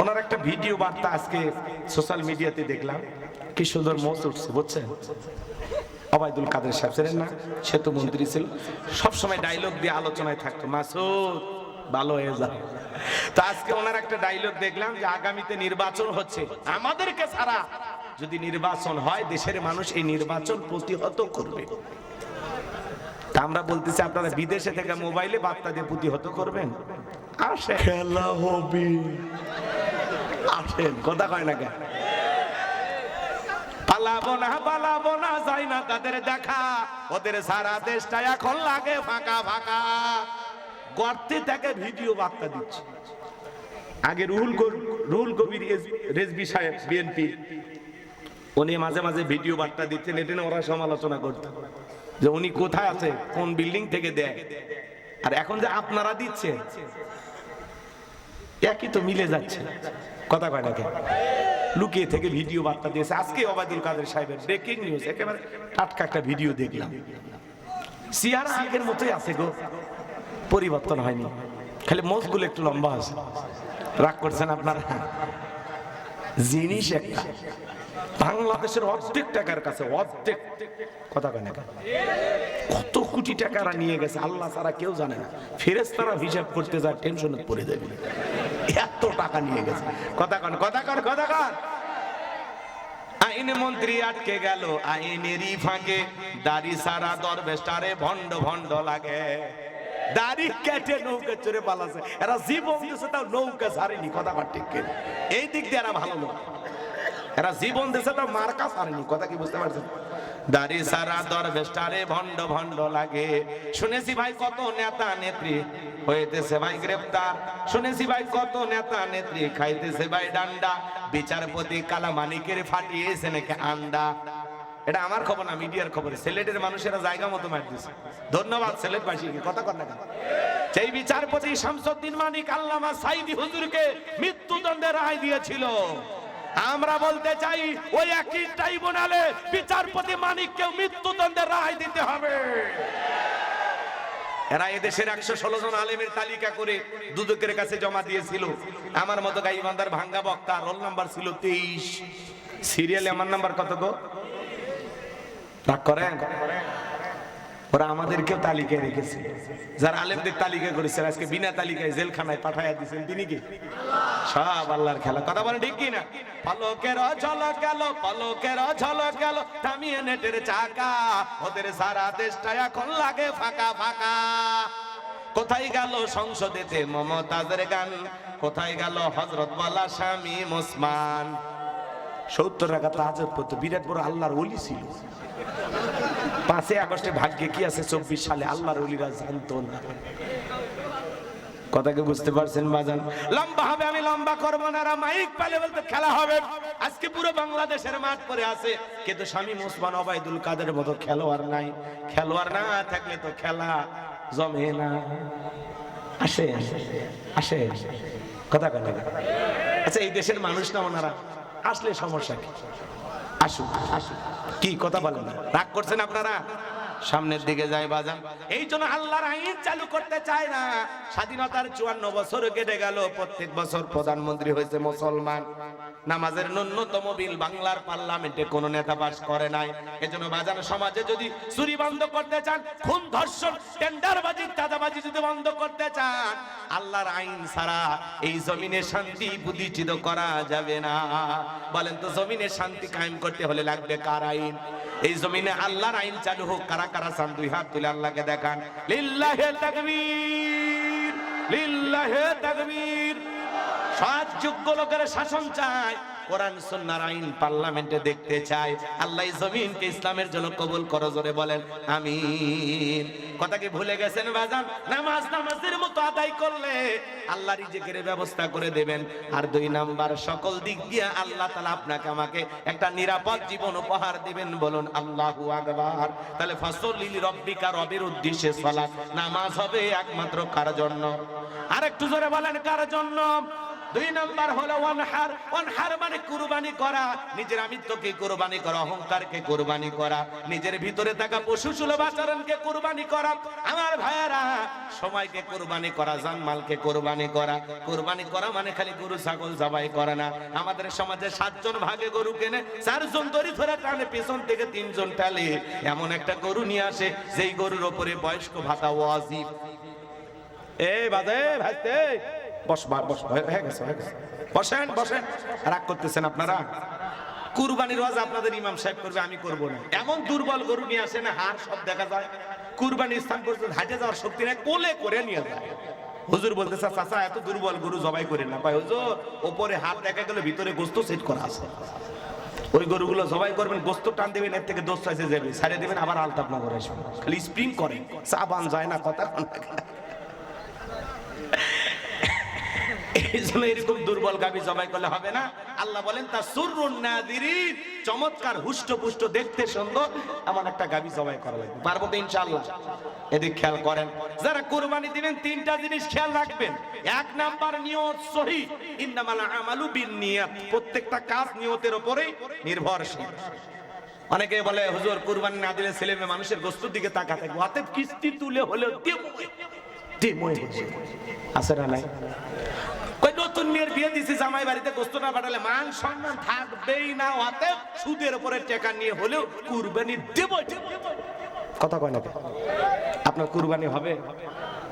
ওনার একটা ভিডিও বার্তা আজকে সোশ্যাল মিডিয়াতে দেখলাম। কি সুন্দর মোচ উঠছে, বুঝছেন? অবায়দুল কাদের সাহেব ছিলেন না? সে তো মন্ত্রী ছিল। সবসময় ডায়লগ দিয়ে আলোচনায় থাকতো। মাসুদ, ভালো হয়ে যা। তো আজকে ওনার একটা ডায়লগ দেখলাম যে আগামীতে নির্বাচন হচ্ছে। আমাদেরকে ছাড়া যদি নির্বাচন হয়, দেশের মানুষ এই নির্বাচন প্রতিহত করবে। তা আমরা বলতেছি আপনারা বিদেশে থেকে মোবাইলে বার্তা দিয়ে প্রতিহত করবেন। আসে। খেলা হবে। আসেন কথা কয় না কেন? পালাবো না পালাবো না যাই না তাদের দেখা। ওদের সারা দেশটা এখন লাগে ফাঁকা ফাঁকা। গর্তে থেকে ভিডিও বার্তা দিচ্ছে। আগে রুহুল রুহুল কবির রেজবি সাহেব বিএনপি। উনি মাঝে মাঝে ভিডিও বার্তা দিচ্ছেন এটা ওরা সমালোচনা করতেন যে উনি কোথায় আছে, কোন বিল্ডিং থেকে দেয়। আর এখন যে আপনারা দিচ্ছেন, একই তো মিলে যাচ্ছে। কথা কয় না লুকিয়ে থেকে ভিডিও বার্তা দিয়েছে। আজকে ওবায়দুল কাদের সাহেবের ব্রেকিং নিউজ একেবারে টাটকা একটা ভিডিও দেখলাম। সিয়ারা আগের মতোই আছে গো। পরিবর্তন হয়নি। খালি মোজগুলো একটু লম্বা আছে রাগ করছেন আপনারা? জিনিস একটা। বাংলাদেশের অর্ধেক টাকার কাছে, অর্ধেক। কথা কেন? কত কোটি টাকারা নিয়ে গেছে, আল্লাহ ছাড়া কেউ জানে না। ফেরেস তারা হিসাব করতে যায় টেনশনে পড়ে যাবে এত টাকা নিয়ে গেছে। কথা কন কথা কন কথা কন। আইন মন্ত্রী আটকে গেল, আইনেরই ফাঁকে। দাড়ি সারা দরবেস্টারে ভন্ড ভন্ড লাগে। দাড়ি কেটে নৌকা চড়ে পালাছে। এরা জীবন দিয়েছে তাও নৌকা ছাড়েনি। কথা ঠিক এই দিক দিয়ে এরা ভালো লোক। এরা জীবন দিয়েছে তাও মার্কা ছাড়েনি কথা কি বুঝতে পারছেন? দাড়ি সারা দরবেস্টারে ভন্ড ভন্ড লাগে। শুনেছি ভাই কত নেতা নেত্রী হইতেছে ভাই গ্রেফতার শুনেছি ভাই কত নেতা নেত্রী খাইতেছে ভাই ডান্ডা। বিচারপতি কালা মানিকের ফাটিয়েছে নাকি আন্ডা। এটা আমার খবর না, মিডিয়ার খবর। সিলেটের মানুষেরা জায়গা মতো মার দিছে। ধন্যবাদ সিলেট বাসীকে কথা কর না সেই বিচারপতি শামসুদ্দিন মানিক আল্লামা সাইদি হুজুরকে মৃত্যুদণ্ডের রায় দিয়েছিল। আমরা বলতে চাই, ওই একই ট্রাইব্যুনালে বিচারপতি মানিককেও মৃত্যুদণ্ডের রায় দিতে হবে। এরা এদেশের একশো ষোলো জন আলেমের তালিকা করে দুদকের কাছে জমা দিয়েছিল। আমার মতো গাইবান্দার ভাঙ্গা বক্তা রোল নাম্বার ছিল তেইশ। সিরিয়ালে আমার নাম্বার কত গো? রাগ করেন? ওরা আমাদেরকেও তালিকায় রেখেছে। যারা আলেমদের তালিকা করেছে আজকে বিনা তালিকায় জেলখানায় পাঠাইয়া দিয়েছেন, তিনি কি? সব আল্লাহর খেলা। কথা বলেন ঠিক কি না পলকের ঝলক গেল, পলকের ঝলক গেল থামিয়ে নেটের চাকা। ওদের সারা দেশটা এখন লাগে ফাঁকা ফাঁকা। কোথায় গেল সংসদেতে মমতাজের গান? কোথায় গেল হজরত বলা স্বামী মুসমান? সত্তর টাকা তাহাজত পড়তো, বিরাট বড় আল্লাহর ওলি ছিল। পাঁচই আগস্টে ভাগ্যে কি আছে চব্বিশ সালে? আল্লাহর ওলিরা জানতো না। কথাকে বুঝতে পারছেন লম্বা হবে, আমি লম্বা করব না মাইক পেলে বলতে খেলা হবে। আজকে পুরো বাংলাদেশের মাঠ পরে আছে। কিন্তু স্বামী মুসমান ওবায়দুল কাদের মতো খেলোয়াড় নাই। খেলোয়াড় না থাকলে তো খেলা জমে না। আসে আসে আসে। কথা কথা আচ্ছা এই দেশের মানুষ না ওনারা আসলে সমস্যা কি? আসুন আসুন কি কথা বলেন না। রাগ করছেন আপনারা? সামনের দিকে যায় বাজান। এই জন্য আল্লাহর আইন চালু করতে চায় না। স্বাধীনতার চুয়ান্ন বছর কেটে গেল প্রত্যেক বছর প্রধানমন্ত্রী হয়েছে মুসলমান। নামাজের ন্যূনতম বিল বাংলার পার্লামেন্টে কোন নেতা পাস করে নাই। এজন্য বাজান সমাজে যদি চুরি বন্ধ করতে চান, খুন, ধর্ষণ, টেন্ডারবাজি, চাঁদাবাজি যদি বন্ধ করতে চান, আল্লাহর আইন ছাড়া এই জমিনে শান্তি প্রতিষ্ঠিত করা যাবে না। বলেন তো, জমিনে শান্তি কায়েম করতে হলে লাগবে কার আইন? এই জমিনে আল্লাহর আইন চালু হোক, কারা কারা চান, দুই হাত তুলে আল্লাহকে দেখান। লিল্লাহে তাকবীর লিল্লাহে তাকবীর। সৎ যোগ্য শাসন চায়। কোরআন, সুন্নাহর আইন পার্লামেন্টে দেখতে চাই আল্লাহ জমিনকে ইসলামের জন্য কবুল করো জোরে বলেন, আমিন। কথা কি ভুলে গেছেন বাজান? নামাজ নামাজের মতো আদায় করলে আল্লাহ রিজেকের ব্যবস্থা করে দেবেন। আর দুই নাম্বার, সকল দিক দিয়ে আল্লাহ তাআলা আপনাকে আমাকে একটা নিরাপদ জীবন উপহার দিবেন বলুন, আল্লাহু আকবার। তাহলে ফাসলিল রব্বিকা রবের উদ্দেশ্যে সালাত। নামাজ হবে একমাত্র কার জন্য? আর একটু জোরে বলেন, কার জন্য? দুই নাম্বার হলো অনহার। অনহার মানে কুরবানি করা। নিজের আমিত্বকে কুরবানি করা, অহংকারকে কুরবানি করা, নিজের ভিতরে থাকা পশু সুলভ আচরণকে কুরবানি করা। আমার ভাইয়েরা, সময়কে কুরবানি করা, জানমালকে কুরবানি করা। কুরবানি করা মানে খালি গরু, ছাগল জবাই করে না। আমাদের সমাজে সাতজন ভাগে গরু কেনে, চারজন দড়ি ধরে টানে, পেছন থেকে তিনজন টালে এমন একটা গরু নিয়ে আসে, যেই গরুর ওপরে বয়স্ক ভাতা ওয়াজিব। এ বাজে ভাইতে। বস বস হয়ে গেছে হয়ে গেছে। বসেন বসেন। রাগ করতেছেন আপনারা? কুরবানির ওয়াজ আপনাদের ইমাম সাহেব করবে, আমি করব না। এমন দুর্বল গরু নিয়ে আসে না হার সব দেখা যায়। কুরবানির স্থান পর্যন্ত হাটে যাওয়ার শক্তি নাই, কোলে করে নিয়ে যায়। হুজুর বলতেছে চাচা এত দুর্বল গরু জবাই করে না। পাই হুজুর, ওপরে হাত দেখা গেলে ভিতরে গোস্ত সেট করা আছে। ওই গরুগুলো জবাই করবেন, গোস্ত টান দেবেন, এর থেকে দোস্ত এসে যাবে ছাড়িয়ে দেবেন, আবার আলতাপ না করে আসবেন। খালি স্প্রিং করে সাবান যায় না, কথা কোন এরকম দুর্বল গাবি জবাই করলে হবে না। আল্লাহ বলেন, তা সুরুন নাদিরিন, চমৎকার হুষ্ট পুষ্ট, দেখতে সুন্দর। এমন একটা গাবি জবাই করা খেয়াল করেন। যারা তিনটা জিনিস খেয়াল রাখবেন। এক নাম্বার আমালু বিন প্রত্যেকটা কাজ নিয়তের উপরেই নির্ভরশীল। অনেকে বলে, হুজুর, কুরবানি না দিলে ছেলে মেয়ে মানুষের গোস্তুর দিকে তাকা থাকবে। হাতে কিস্তি তুলে হলেও আছে না নাই? মেয়ের বিয়ে দিছি, জামাই বাড়িতে গোস্ত না পাঠালে মান সম্মান থাকবেই না হাতে সুদের উপরে টাকা নিয়ে হলেও কুরবানি দেবই। কথা কয় না আপনার কুরবানি হবে?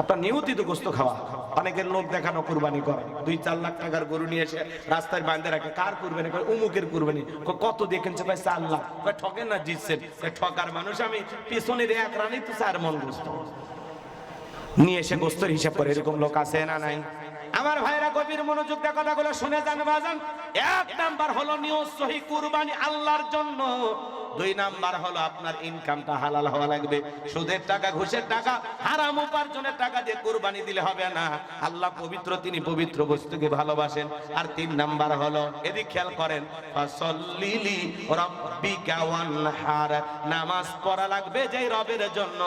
আপনার নিয়মিত গোস্ত খাওয়া। অনেকের লোক দেখানো কুরবানি করে। দুই, চার লাখ টাকার গরু নিয়ে এসে রাস্তায় বাঁধে রাখে। কার কুরবানি? করে উমুকের কুরবানি। কত দেখেছে ভাই চার লাখ। ঠকেন না জিতছেন ঠকার মানুষ আমি। পেছনের এক রানি তো চার মন গোস্ত। নিয়ে এসে গোস্তর হিসাব করে। এরকম লোক আছে না নাই? আমার ভাইরা গভীর মনোযোগ দিয়ে কথাগুলো শুনে যান, বাজান। এক নাম্বার হলো নিয়ত, সহি কুরবানি আল্লাহর জন্য। দুই নাম্বার হলো আপনার ইনকামটা হালাল হওয়া লাগবে। সুদের টাকা, ঘুষের টাকা, হারাম উপার্জনের টাকা দিয়ে কুরবানি দিলে হবে না। আল্লাহ পবিত্র, তিনি পবিত্র বস্তুকে ভালোবাসেন। আর তিন নাম্বার হলো, এদিক খেয়াল করেন, ফাসল্লিলি রাব্বিকা ওয়ানহার। নামাজ পড়া লাগবে যেই রবের জন্য,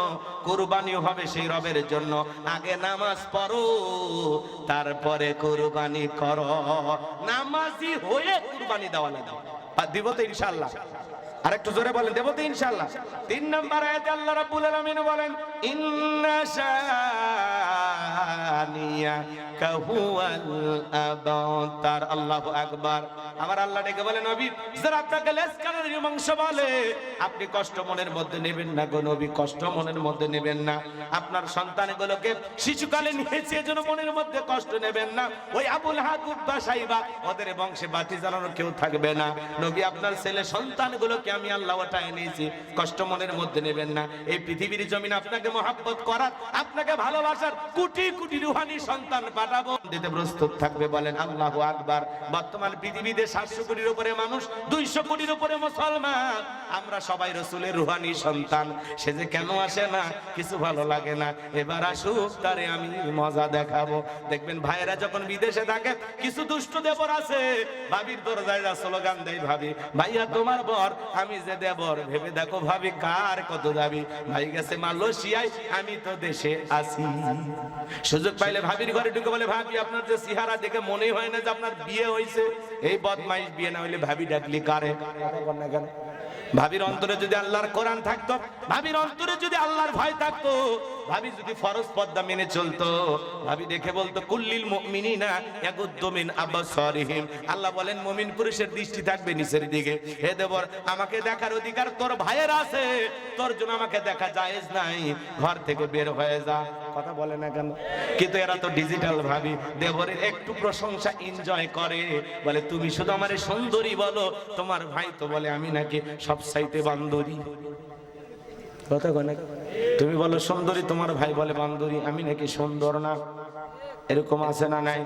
কুরবানিও হবে সেই রবের জন্য। আগে নামাজ পড়ো তারপরে কুরবানি কর। নামাজি হয়ে কুরবানি দেওয়া লাগবে। আর দিব তো ইনশাল্লাহ আরেকটু জোরে বলেন, দেব তো ইনশাল্লাহ তিন নম্বর আয়াতে আল্লাহ রাব্বুল আলামিন বলেন, ইন্না কষ্ট মনের মধ্যে নেবেন না শিশুকালে নিয়েছে মনের মধ্যে কষ্ট নেবেন না। ওই আবুল হাকুব বা সাইবা, ওদের বংশে বাতি জ্বালানোর কেউ থাকবে না। নবী, আপনার ছেলে সন্তানগুলোকে আমি আল্লাহ নিয়েছি কষ্ট মনের মধ্যে নেবেন না। এই পৃথিবীর জমিন আপনাকে মহাব্বত করার, আপনাকে ভালোবাসার কোটি কোটি রুহানি সন্তান পাঠাবো। দিতে প্রস্তুত থাকবে বলেন আকবার। বর্তমান পৃথিবীতে সাতশো কোটির উপরে মানুষ, দুইশো কোটির উপরে মুসলমান। আমরা সবাই রসুলের রুহানি সন্তান। সে যে কেন আসে না, কিছু ভালো লাগে না। এবার আসুক, তারে আমি মজা দেখাবো। দেখবেন ভাইয়েরা যখন বিদেশে থাকে, কিছু দুষ্ট দেবর আছে। ভাবির দরজায় যা স্লোগান দেয় ভাবি, ভাইয়া, তোমার বর, আমি যে দেবর, ভেবে দেখো ভাবি কার কত দাবি? ভাই গেছে মালয়েশিয়ায়, আমি তো দেশে আছি। সুযোগ পাইলে ভাবির ঘরে ঢুকে বলে, ভাবি, আপনার যে চেহারা দেখে মনে হয় না যে আপনার বিয়ে হয়েছে এই বদমাইশ বিয়ে না হইলে ভাবি ডাকলি কারে? ভাবির অন্তরে যদি আল্লাহর কোরআন থাকতো, ভাবির অন্তরে যদি আল্লাহর ভয় থাকতো, ভাবি যদি ফরজ পদ্মা মেনে চলতো, ভাবি দেখে বলতো, কুল্লিল মুমিনিনা ইয়াগুদ্দু মিন আবসারিহিম। আল্লাহ বলেন, মুমিন পুরুষের দৃষ্টি থাকবে নিচের দিকে। হে দেবর, আমাকে দেখার অধিকার তোর ভাইয়ের আছে। তোর জন্য আমাকে দেখা জায়েজ নাই। ঘর থেকে বের হয়ে যা। কথা বলে না কেন? কিন্তু এরা তো ডিজিটাল ভাবি। দেবরের একটু প্রশংসা এনজয় করে। বলে তুমি শুধু আমার সুন্দরী বলো। তোমার ভাই তো বলে আমি নাকি সব সাইতে বান্দরী। কথা কয় না তুমি বলো সুন্দরী তোমার ভাই বলে বান্দরী। আমি নাকি সুন্দর না? এরকম আছে না নাই?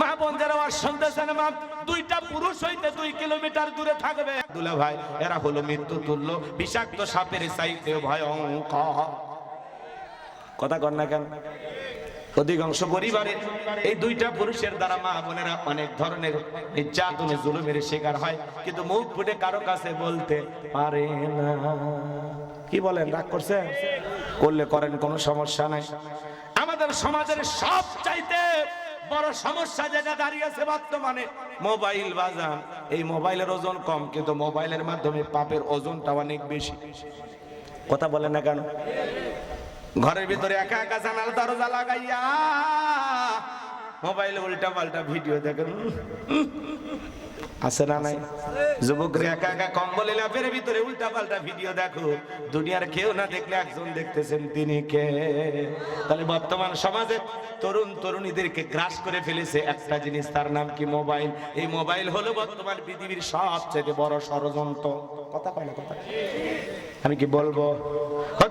মা বোন যারা আওয়াজ শুনতেছেন মা দুইটা পুরুষ হইতে দুই কিলোমিটার দূরে থাকবে। দুলা ভাই এরা হলো মৃত্যু তুল্য বিষাক্ত সাপের চাইতে ভয়ঙ্কর। কথা কর না কেন? অধিকাংশ পরিবারে এই দুইটা পুরুষের দ্বারা মা বোনেরা অনেক ধরনের নির্যাতনে, জুলুমের শিকার হয়। কিন্তু মুখ ফুটে কারও কাছে বলতে পারে না। কি বলেন, রাগ করছে করলে করেন, কোনো সমস্যা নাই। আমাদের সমাজের সব চাইতে বড় সমস্যা যেটা দাঁড়িয়েছে বর্তমানে মোবাইল বাজান এই মোবাইলের ওজন কম, কিন্তু মোবাইলের মাধ্যমে পাপের ওজনটা অনেক বেশি। কথা বলেন না কেন? ঘরের ভিতরে একা একা জানাল দরজা লাগাইয়া। মোবাইল উল্টা পাল্টা ভিডিও দেখেন। আছে না নাই? যুবকরা একা একা কম্বলে লাভের ভিতরে উল্টা পাল্টা ভিডিও দেখো। দুনিয়ার কেউ না দেখলে একজন দেখতেছেন তিনি কে? তাহলে বর্তমান সমাজে তরুণ তরুণীদেরকে গ্রাস করে ফেলেছে একটা জিনিস, তার নাম কি মোবাইল? এই মোবাইল হলো বর্তমান পৃথিবীর সবচেয়ে বড় ষড়যন্ত্র। কথা কয় না, কথা আমি কি বলব?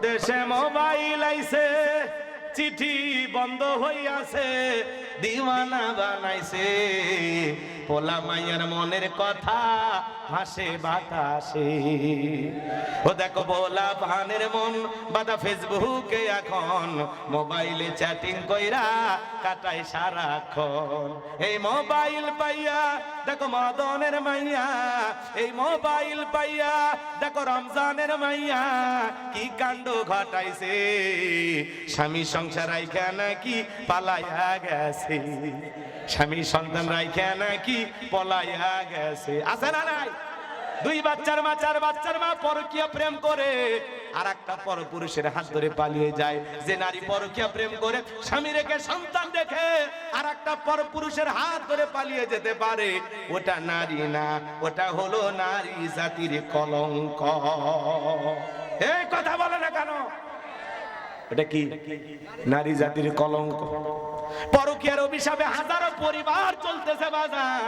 দেশে মোবাইল আইছে। চিঠি বন্ধ হইয়াছে, দিওয়ানা বানাইছে। পোলা মাইয়ার মনের কথা হাসে বাতাসে। ও দেখো বোলা ভানের মন, বাদা ফেসবুকে এখন। মোবাইলে চ্যাটিং কইরা কাটায় সারাক্ষণ। এই মোবাইল পাইয়া দেখো মদনের মাইয়া এই মোবাইল পাইয়া, দেখো রমজানের মাইয়া কি কাণ্ড ঘটাইছে। স্বামী সংসার রাইখা নাকি পালাইয়া গেছে। স্বামী সন্তান রাইখা নাকি পলাইয়া গেছে। আছে না নাই? দুই বাচ্চার মা, চার বাচ্চার মা পরকিয়া প্রেম করে। আর একটা পরপুরুষের হাত ধরে পালিয়ে যায়। যে নারী পরকিয়া প্রেম করে, স্বামী রেখে, সন্তান রেখে আর একটা পরপুরুষের হাত ধরে পালিয়ে যেতে পারে। ওটা নারী না, ওটা হলো নারী জাতির কলঙ্ক। এই কথা বলে না কেন? এটা কি? নারী জাতির কলঙ্ক। পরকীয়ার অভিশাপে হাজারো পরিবার চলতেছে বাজার।